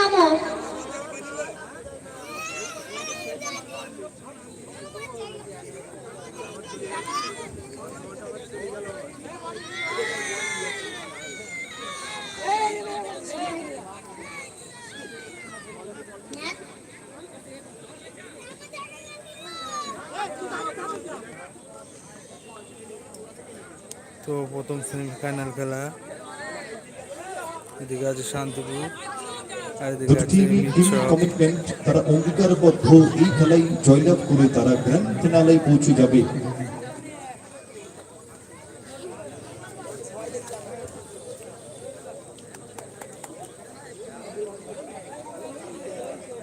নামো। তো প্রথম সেমিফাইনাল খেলা। এদিকে আছে শান্তিপুর। কমিটমেন্ট তারা অঙ্গীকারবদ্ধ এই খেলায় জয়লাভ করে তারা গ্র্যান্ড ফিনালে পৌঁছে যাবে।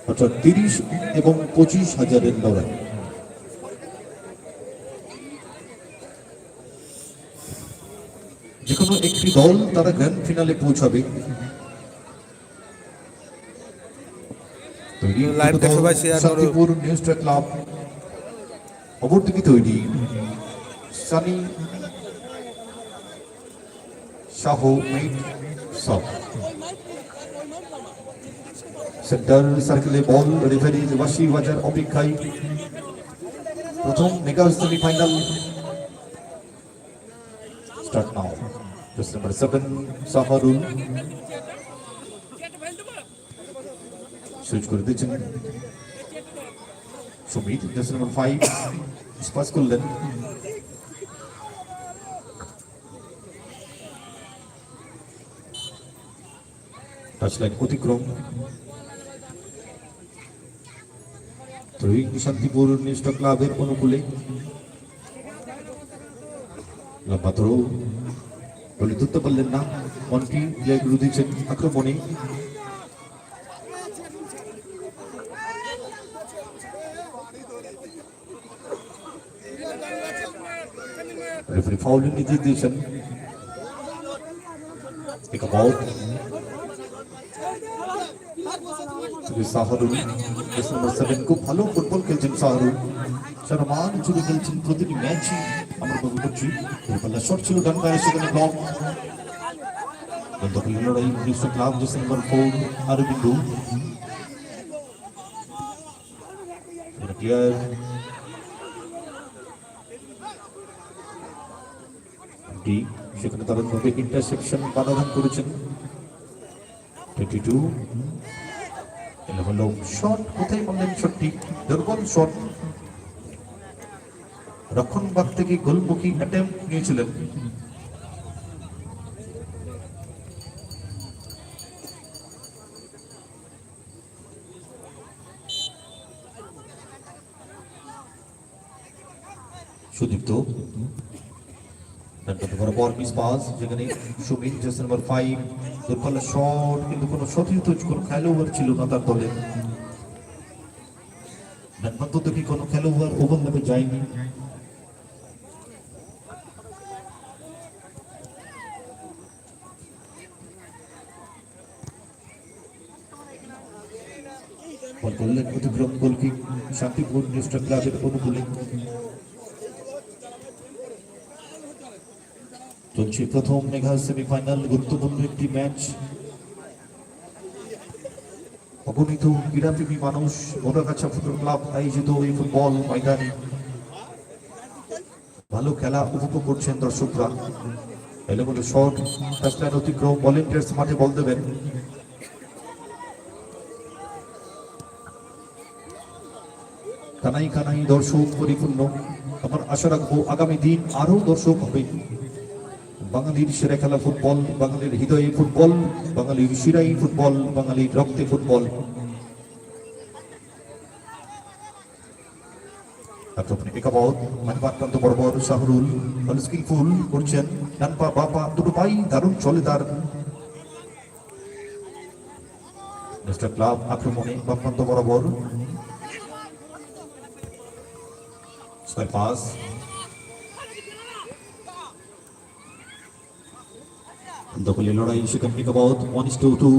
অর্থাৎ তিরিশ এবং পঁচিশ হাজারের লড়াই। যে কোনো একটি দল তারা গ্র্যান্ড ফিনালে পৌঁছাবে তৈরি লাইভটা সবাই share করো। শান্তিপুর নিউজ ক্লাব অপরদিকে তৈরি। সানি শাহ মিট সব। সেন্টার সার্কেলে বল রেফারি বাসি বাজার অপেক্ষায় প্রথম mega semifinal. Start now. Just number seven Saharul switch করে দিচ্ছেন। Sumit just number five SPAS করলেন টাচলাইন অতিক্রম। তো এই শান্তিপুর নিষ্ঠ ক্লাবের অনুকূলে। লম্বা থ্রো বলে ধরতে পারলেন না। মনটি প্লেয়ারগুলো দিচ্ছেন আক্রমণে রেফারি ফাউল নির্দেশ দিয়েছেন এক বল সাহারুল নম্বর সেভেন খুব ভালো ফুটবল খেলছেন সাহারুল সারা মান জুড়ে খেলছেন প্রতিটি ম্যাচই আমরা উপভোগ করছি পাল্লা শট ছিল ডান পায়ে সেখানে ব্লক দখলের লড়াই বিশ্ব club JC number four Arabindu player D সেখানে দারুণভাবে ইন্টারসেকশন বাধাদান করেছেন। টোয়েন্টি টু শট কোথায় বললেন শটটি দুর্বল শট রক্ষণবাগ থেকে গোলমুখী অ্যাটেম্প নিয়েছিলেন। সুদীপ্ত বরাবর মিস পাস, যেখানে সুমিত জাস নাম্বার ফাইভ দুর্বল কিন্তু কোনো সতীর্থ কোনো খেলোয়াড় ছিল না তার দলে। ডানপান্ত থেকে কোনো খেলোয়াড় ওভারল্যাপে যায়নি? করলেন অতিক্রম গোলকি শান্তিপুর নিউস্টার ক্লাবের অনুকূলে। চলছে প্রথম মেঘা সেমিফাইনাল, গুরুত্বপূর্ণ একটি ম্যাচ। অগণিত ক্রীড়াপ্রেমী মানুষ মোরাগাছা ফুটবল ক্লাব আয়োজিত এই ফুটবল ময়দানে। ভালো খেলা উপভোগ করছেন দর্শকরা। এলোমেলো শট টাচলাইন অতিক্রম ভলেন্টিয়ার্স মাঠে বল দেবেন। কানাই কানাই দর্শক পরিপূর্ণ। আমার আশা রাখব আগামী দিন আরও দর্শক হবে। বাঙালির সেরা খেলা ফুটবল, বাঙালির হৃদয়ে ফুটবল, বাঙালির শিরাই ফুটবল, বাঙালির রক্তে ফুটবল। ভালো স্কিলফুল করছেন দুটো পাই দারুণ চলে তার। ক্লাব আক্রমণে বরাবর। ছয় পাস দখলে লড়াই সেখান একাবত ওয়ান ইস টু টু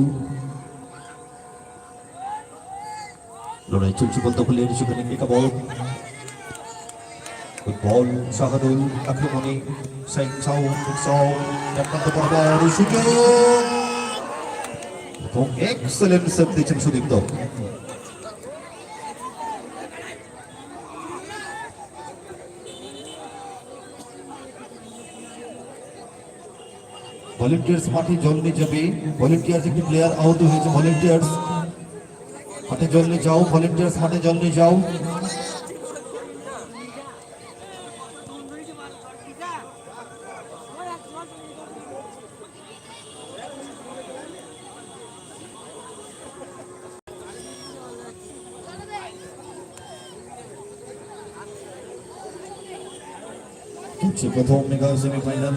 লড়াই চলছে বল দখলের সেখানে একাবত বল শাহাদুল আক্রমণে সাইন সাউ সাউ একমাত্র বরাবর সুযোগ। এবং এক্সেলেন্ট সেভ দিয়েছেন সুদীপ্ত। ভলেন্টিয়ার্স মাঠে জল নিয়ে যাবে। ভলেন্টিয়ার্স একটি প্লেয়ার আহত হয়েছে ভলেন্টিয়ার্স মাঠে জল নিয়ে যাও ভলেন্টিয়ার্স মাঠে জল নিয়ে যাও প্রথম mega semifinal.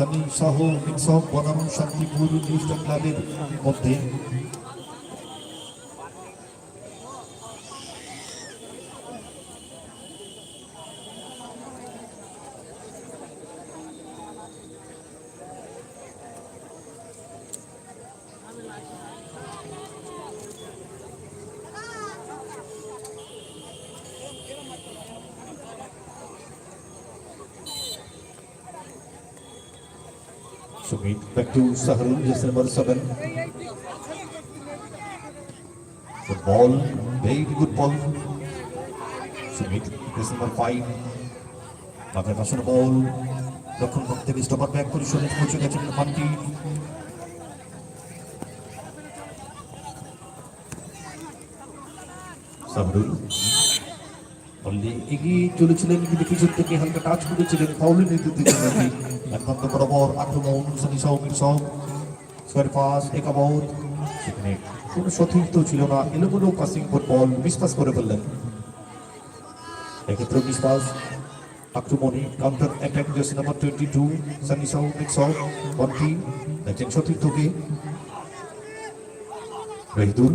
Sunny Shah mix of বনাম শান্তিপুর নিউজ ক্লাবের মধ্যে Sumit back to Saharul, just number seven. Good ball, very good ball. Sumit, just number five. মাথায় পাশানো বল রক্ষণ করতে স্টপার ব্যাক করে শরীর পৌঁছে গেছেন মানটি সাবরুল বললে এগিয়ে চলেছিলেন, কিন্তু পিছন থেকে হালকা টাচ করেছিলেন ফাউলের নেতৃত্বে ছিলেন একমাত্র বরাবর আক্রমণ সানি সৌমিক সৌ স্কোয়ার পাস একাবত সেখানে কোনো সতীর্থ ছিল না, এলোমেলো পাসিং ফুটবল মিসপাস করে ফেললেন। এক্ষেত্রে মিসপাস আক্রমণে counter attack jersey number twenty two Sunny Soumik সৌ বন্টি দেখছেন সতীর্থকে। রহিদুল।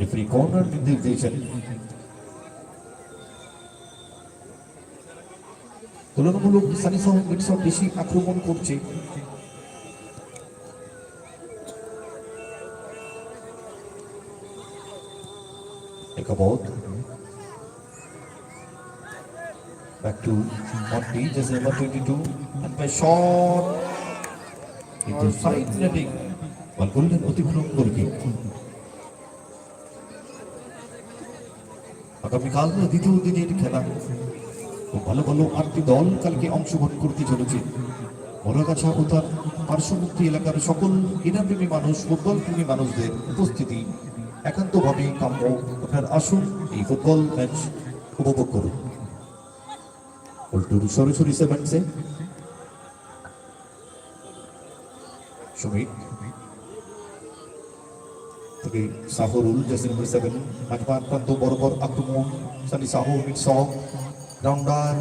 রেফারি কর্নার নির্দেশ দিয়েছেন তুলনামূলক সানি সহ মিটসব বেশি আক্রমণ করছে। একাবত back to Monty, just number 22, and by shot. Into side netting. বল করলেন অতিক্রম গোলকে আগামীকাল দ্বিতীয় দিনের খেলা। ভালো ভালো আটটি দল কালকে অংশগ্রহণ করতে চলেছে। বড়গাছা ও তার পার্শ্ববর্তী এলাকার সকল ক্রীড়াপ্রেমী মানুষ ফুটবল প্রেমী মানুষদের উপস্থিতি একান্তভাবে কাম্য। আপনার আসুন, এই ফুটবল ম্যাচ উপভোগ করুন। উল্টুর সরাসরি সেভেন্সে সুমিত থেকে সাহরুল জাসিন নম্বর সেভেন মাঝপা আক্রান্ত বরাবর আক্রমণ সানি সাহু মিট সহ রাউন্ডার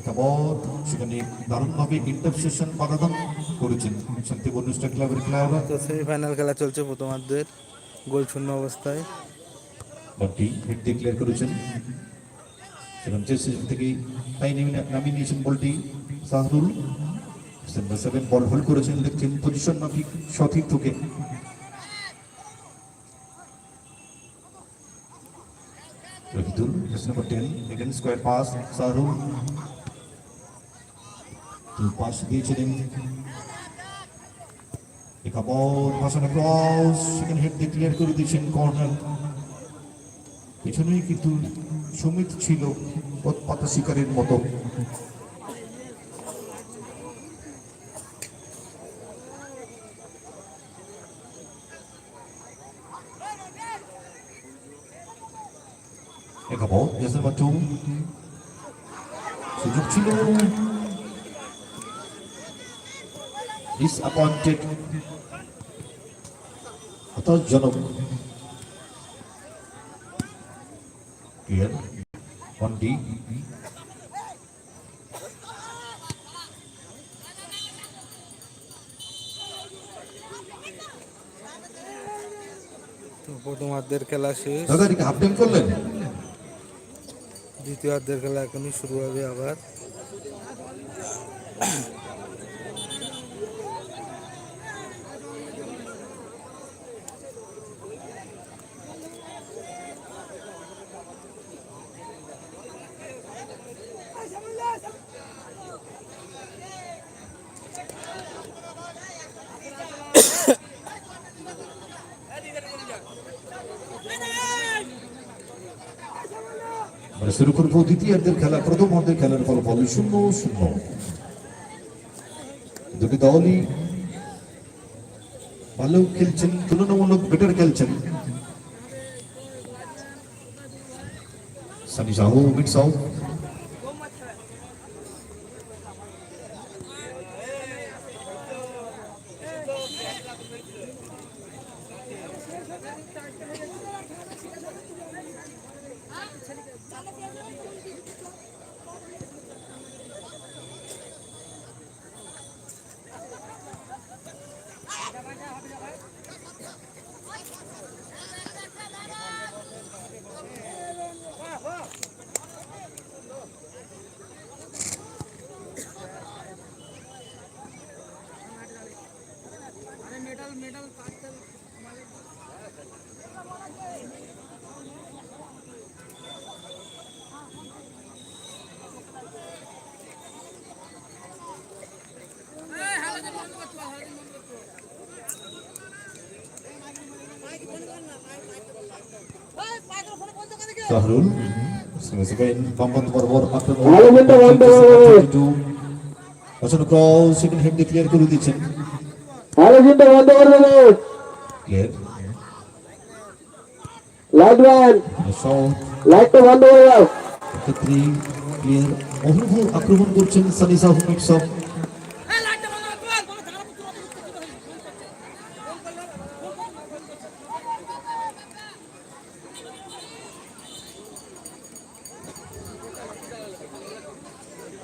একাবত সেখানে দারুণভাবে ইন্টারসেশন পারাদান করেছেন শান্তিপুর নিউস্টার ক্লাবের খেলোয়াড়রা তো সেমিফাইনাল খেলা চলছে প্রথমার্ধের গোল শূন্য অবস্থায়। বলটি হিট ডিক্লেয়ার করেছেন সেখান থেকে তাই নেমে নামিয়ে নিয়েছেন বলটি সাহরুল সেভেন বল হোল্ড করেছেন দেখছেন পজিশন মাফিক সতীর্থকে Rahidul number ten again square pass Sahrul pass দিয়েছিলেন একাবল পাশানো ক্রস সেখানে হেড ডিক্লেয়ার করে দিয়েছেন কর্নার পেছনেই কিন্তু সুমিত ছিল পাতা শিকারের মতো একাবল জার্সি নাম্বার টু সুযোগ ছিল ডিসঅ্যাপয়েন্টেড হতাশজনক Clear. One D. তো প্রথমার্ধের খেলা শেষ। দাদা হাফ টাইম করলেন। দ্বিতীয়ার্ধের খেলা এখনই শুরু হবে আবার। শুরু করব, দ্বিতীয়ার্ধের খেলা প্রথম অর্ধের খেলার ফলাফল শূন্য শূন্য। দুটি দলই ভালো খেলছেন, তুলনামূলক বেটার খেলছেন। সানি সাহু মিট সাহু Sahrul করো। অচন ক্রস সেকেন্ড হেড ক্লিয়ার করে দিচ্ছেন আরে কিন্তু বন্ধ করে দেবে ক্লিয়ার লাইট ম্যান শট লাইটটা বন্ধ করে দাও ক্ষেত্রে ক্লিয়ার অভিভূ আক্রমণ করছেন সানি সাহু মিক্স অফ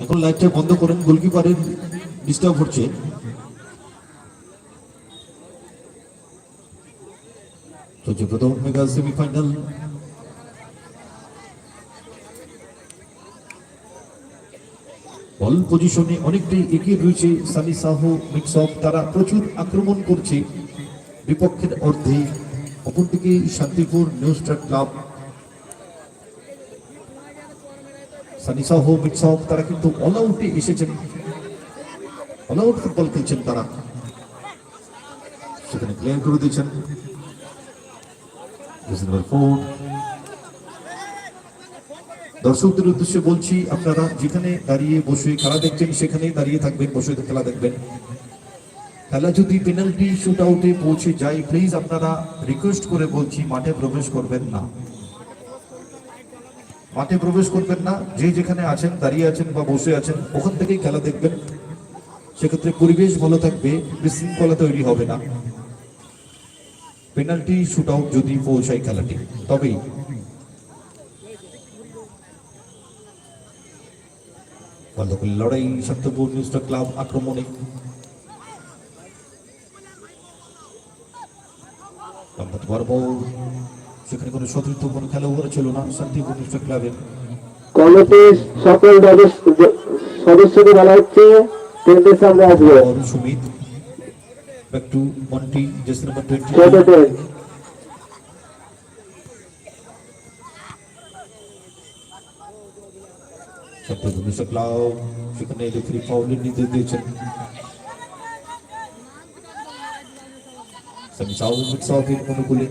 এখন লাইটটা বন্ধ করেন, গোলকিপারের ডিস্টার্ব হচ্ছে। প্রথম মেগা সেমিফাইনাল। বল পজিশনে অনেকটাই এগিয়ে রয়েছে সানি তারা প্রচুর আক্রমণ করছে। বিপক্ষের অর্ধে অপরদিকে Shantipur new star club Sunny Sahu mix of তারা কিন্তু অল আউটে এসেছেন। অল আউট ফুটবল খেলছেন তারা। সেখানে ক্লিয়ার করে দিয়েছেন। দর্শকদের উদ্দেশ্যে বলছি, আপনারা যেখানে দাঁড়িয়ে বসে খেলা দেখছেন, সেখানেই দাঁড়িয়ে থাকবেন, বসে খেলা দেখবেন। খেলা যদি পেনাল্টি শুট আউটে পৌঁছে যায় প্লিজ আপনারা রিকোয়েস্ট করে বলছি, মাঠে প্রবেশ করবেন না। মাঠে প্রবেশ করবেন না। যে যেখানে আছেন, দাঁড়িয়ে আছেন বা বসে আছেন, ওখান থেকেই খেলা দেখবেন। সেক্ষেত্রে পরিবেশ ভালো থাকবে, বিশৃঙ্খলা তৈরি হবে না। পেনাল্টি শুট আউট যদি পৌঁছায় খেলাটি, তবেই। লড়াই সত্যপুর নিউস্টার ক্লাব আক্রমণে। মোহাম্মদ বর্বর। সেখানে কোনো শত্রুত্বপূর্ণ খেলোয়াড় ছিল না। শান্তিপূর্ণ একটা ক্লাবের। কমিটির সকল সদস্যকে বলা হচ্ছে টেন্টের সামনে আসবে। Sumit. Back to Monti jersey number twenty সেখানে রেফারি ফাউলের নির্দেশ দিয়েছেন। সামি সাউ মিক্স অনুকূলে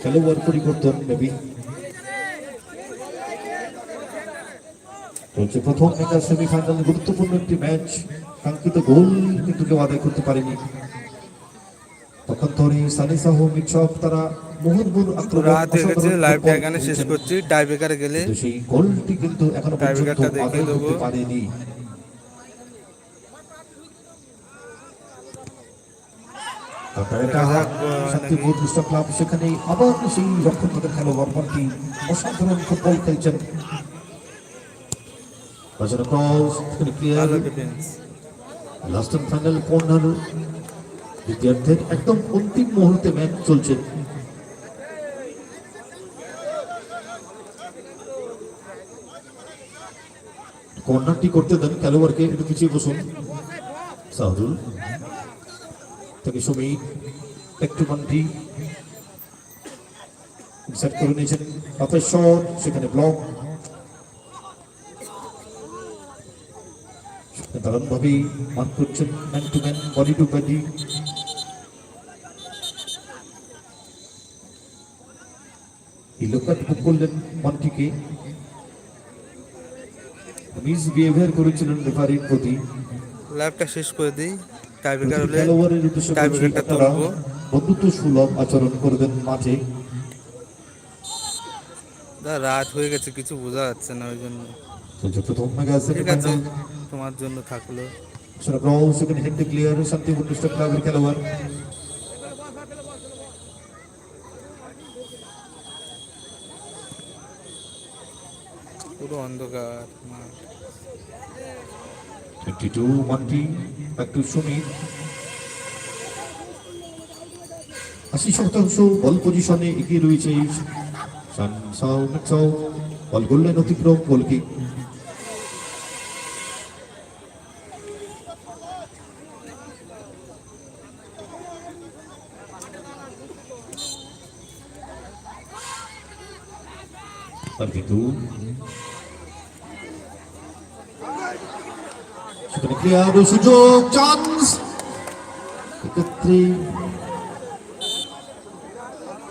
খেলোয়াড় পরিবর্তন মেবি চলছে প্রথম মেগা সেমিফাইনাল গুরুত্বপূর্ণ একটি ম্যাচ কাঙ্ক্ষিত গোল কিন্তু কেউ আদায় করতে পারেনি। তখন ধরে সানি সাহু মিক্স তারা মোহনপুর আক্রমণ রাত হয়ে গেছে লাইভটা এখানে শেষ। করছি। টাই ব্রেকারে গেলে সেই গোলটি কিন্তু এখনও পর্যন্ত আদায় করতে পারেনি। শান্তিপুর ক্লাব সেখানে আবার সেই রক্ষণভাগের খেলোয়াড় অসাধারণ ফুটবল খেলছেন। লাস্ট ফাইনাল দ্বিতীয়ার্ধের একদম অন্তিম মুহূর্তে ম্যাচ চলছে। কর্নারটি করতে দেন খেলোয়াড়কে একটু পিছিয়ে বসুন। সাহুল থেকে সমীর একটু মান্টি সেট করে নিয়েছেন। শট সেখানে ব্লক। দারুণভাবে মার্ক করছেন man to man body to body লোকটা বুক করলেন মনটিকে মিসবিহেভিয়ার করেছিলেন রেফারির প্রতি। লাইভটা শেষ করে দিই। টাইব্রেকার হলে টাইব্রেকারটা বন্ধুত্ব সুলভ আচরণ করবেন মাঠে। দা রাত হয়ে গেছে কিছু বোঝা যাচ্ছে না ওই জন্য। ঠিক আছে তোমার জন্য থাকল। সেটা সেকেন্ড হেড ক্লিয়ার ক্লাবের খেলোয়াড়। পুরো অন্ধকার আশি শতাংশ বল পজিশনে এগিয়ে রয়েছে। বল অতিক্রম গোলকিক তার কিন্তু সেখানে ক্লিয়ার সুযোগ চান্স এক্ষেত্রে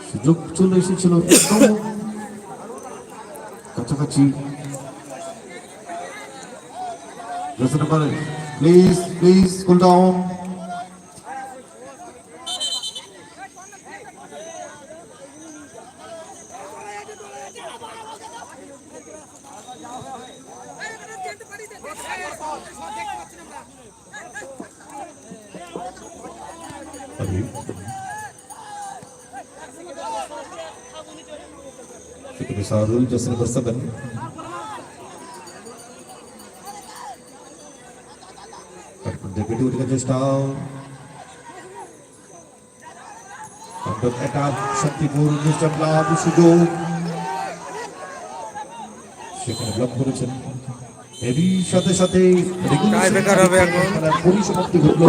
সুযোগ চলে এসেছিল একদম কাছাকাছি প্লিজ প্লিজ কুল ডাউন সেখানে শাহরুল জাস নম্বর সেভেন ডেপুটি উঠে চেষ্টা অ্যাটাক শান্তিপুর মিস্টার ক্লাব সুযোগ সেখানে ব্লক করেছেন এরই সাথে সাথে Tie breaker হবে এখন। পরিসমাপ্তি ঘটলো